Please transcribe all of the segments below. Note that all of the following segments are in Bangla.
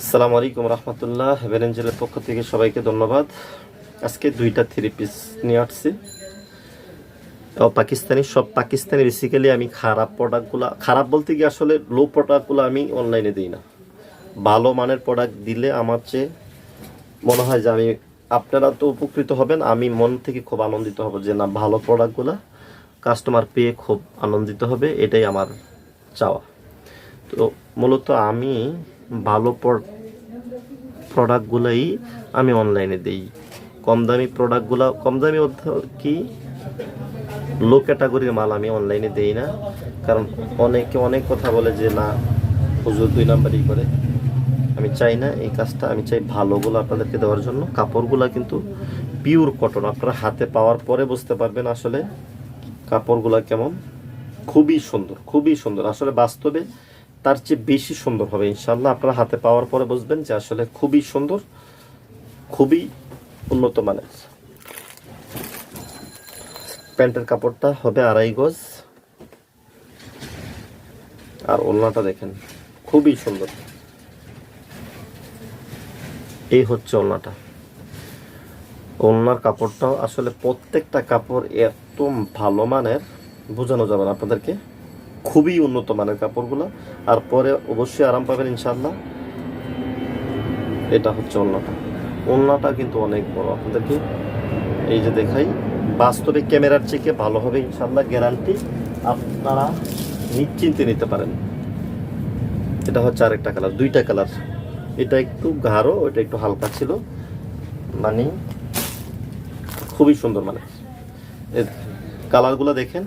আসসালামু আলাইকুম রহমতুল্লাহ হেভেনেঞ্জেলের পক্ষ থেকে সবাইকে ধন্যবাদ। আজকে দুইটা থ্রি পিস নিয়ে আসছি। পাকিস্তানি, সব পাকিস্তানি বেসিক্যালি আমি খারাপ প্রোডাক্টগুলো খারাপ বলতে গিয়ে আসলে লো প্রোডাক্টগুলো আমি অনলাইনে দিই না। ভালো মানের প্রোডাক্ট দিলে আমার চেয়ে মনে হয় যে আমি আপনারা তো উপকৃত হবেন, আমি মন থেকে খুব আনন্দিত হব যে না, ভালো প্রোডাক্টগুলো কাস্টমার পেয়ে খুব আনন্দিত হবে, এটাই আমার চাওয়া। তো মূলত আমি ভালো প্রোডাক্টগুলোই আমি অনলাইনে দিই। কম দামি প্রোডাক্টগুলো কম দামি বলতে কি? লো ক্যাটাগরির মাল আমি অনলাইনে দেই না। কারণ অনেকে অনেক কথা বলে যে, না, হুজুর দুই নাম্বারই করে। আমি চাই না এই কাজটা। আমি চাই ভালোগুলো আপনাদেরকে দেওয়ার জন্য। কাপড়গুলো কিন্তু পিওর কটন আপনারা হাতে পাওয়ার পরে বুঝতে পারবেন আসলে কাপড়গুলো কেমন। খুবই সুন্দর খুবই সুন্দর। আসলে বাস্তবে তার চেয়ে বেশি সুন্দর হবে ইনশাল্লাহ আপনারা হাতে পাওয়ার পরে বুঝবেন যে আসলে খুবই সুন্দর, খুবই উন্নত মানের। প্যান্টের কাপড়টা হবে আড়াই গজ। আর ওলনাটা দেখেন, খুবই সুন্দর। এই হচ্ছে ওলনাটা ওলনার কাপড়টাও আসলে প্রত্যেকটা কাপড় এত ভালো মানের, বোঝানো যাবে না আপনাদেরকে। খুবই উন্নত মানের কাপড়গুলো। আর পরে অবশ্যই আরাম পাবেন ইনশাল্লাহ এটা হচ্ছে ওলনাটা ওলনাটা কিন্তু অনেক বড়। আপনাদেরকে এই যে দেখাই, বাস্তবে ক্যামেরার চেকে ভালো হবে ইনশাল্লাহ গ্যারান্টি আপনারা নিশ্চিন্তে নিতে পারেন। এটা হচ্ছে আরেকটা কালার, দুইটা কালার। এটা একটু গাঢ় ওটা একটু হালকা ছিল। মানে খুবই সুন্দর মানে। কালারগুলো দেখেন।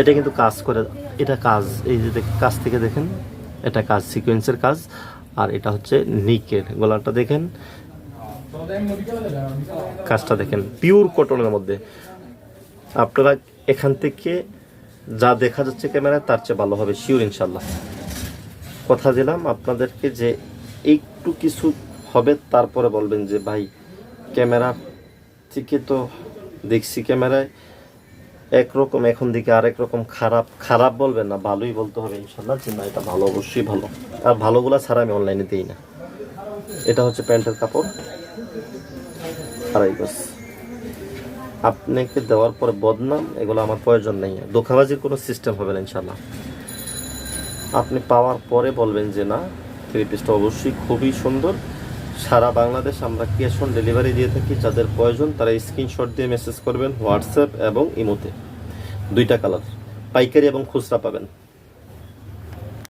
এটা কিন্তু কাজ করে, এটা কাজ, এই যে কাজ থেকে দেখেন, এটা কাজ সিকোয়েন্সের কাজ, আর এটা হচ্ছে নিকের গলাটা দেখেন। কাজটা দেখেন পিওর কটনের মধ্যে। আপনারা এখান থেকে যা দেখা যাচ্ছে ক্যামেরায় তার চেয়ে ভালো হবে শিওর ইনশাল্লাহ কথা দিলাম আপনাদেরকে যে একটু কিছু হবে, তারপরে বলবেন যে, ভাই ক্যামেরা থেকে তো দেখছি ক্যামেরায় একরকম এখন দিকে আরেক রকম খারাপ খারাপ বলবেন না, ভালোই বলতে হবে ইনশাল্লাহ যে না, এটা ভালো, অবশ্যই ভালো। আর ভালোগুলো ছাড়া আমি অনলাইনে দিই না। এটা হচ্ছে প্যান্টের কাপড়। আড়াই গজ। আপনাকে দেওয়ার পরে বদনাম, এগুলো আমার প্রয়োজন নেই। দোকাবাজির কোনো সিস্টেম হবে না ইনশাল্লাহ আপনি পাওয়ার পরে বলবেন যে না থ্রি পিসটা অবশ্যই খুবই সুন্দর। সারা বাংলাদেশ আমরা ক্যাশ অন ডেলিভারি দিয়ে থাকি, যাদের প্রয়োজন তারা স্ক্রিনশট দিয়ে মেসেজ করবেন হোয়াটসঅ্যাপ এবং ইমোতে দুইটা কালার পাইকারি এবং খুচরা পাবেন।